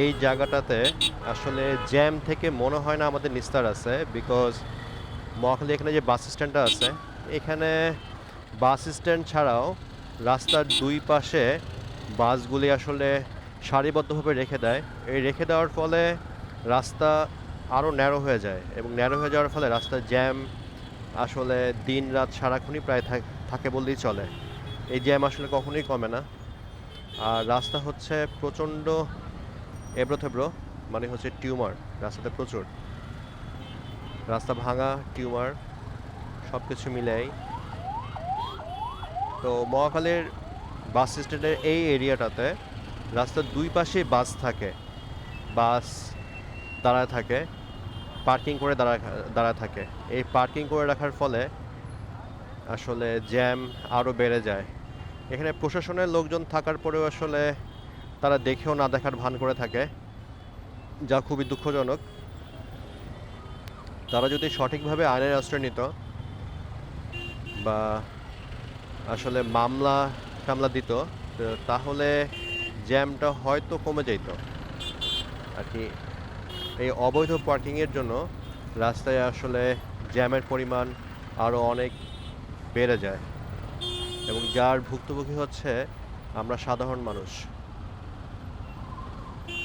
এই জায়গাটাতে আসলে জ্যাম থেকে মনে হয় না আমাদের নিস্তার আছে বিকজ মহাখালী এখানে যে বাস স্ট্যান্ডটা আছে, এখানে বাস স্ট্যান্ড ছাড়াও রাস্তার দুই পাশে বাসগুলি আসলে সারিবদ্ধভাবে রেখে দেয়। এই রেখে দেওয়ার ফলে রাস্তা আরও ন্যারো হয়ে যায় এবং ন্যারো হয়ে যাওয়ার ফলে রাস্তার জ্যাম আসলে দিন রাত সারাক্ষণই প্রায় থাকে বললেই চলে। এই জ্যাম আসলে কখনোই কমে না। আর রাস্তা হচ্ছে প্রচণ্ড এবড়ো থেবড়ো মানে হচ্ছে টিউমার, রাস্তাতে প্রচুর। রাস্তা ভাঙা, টিউমার সব কিছু মিলেই। তো মহাখালীর বাস স্ট্যান্ডের এই এরিয়াটাতে রাস্তার দুই পাশে বাস থাকে। বাস দাঁড়ায় থাকে, পার্কিং করে দাঁড়া, দাঁড়ায় থাকে। এই পার্কিং করে রাখার ফলে আসলে জ্যাম আরও বেড়ে যায়। এখানে প্রশাসনের লোকজন থাকার পরেও আসলে তারা দেখেও না দেখার ভান করে থাকে, যা খুবই দুঃখজনক। তারা যদি সঠিকভাবে আইনের আশ্রয় নিত বা আসলে মামলা টামলা দিত তাহলে জ্যামটা হয়তো কমে যেত। আর কি, এই অবৈধ পার্কিংয়ের জন্য রাস্তায় আসলে জ্যামের পরিমাণ আরও অনেক বেড়ে যায়। এবং যার ভুক্তভোগী হচ্ছে আমরা সাধারণ মানুষ।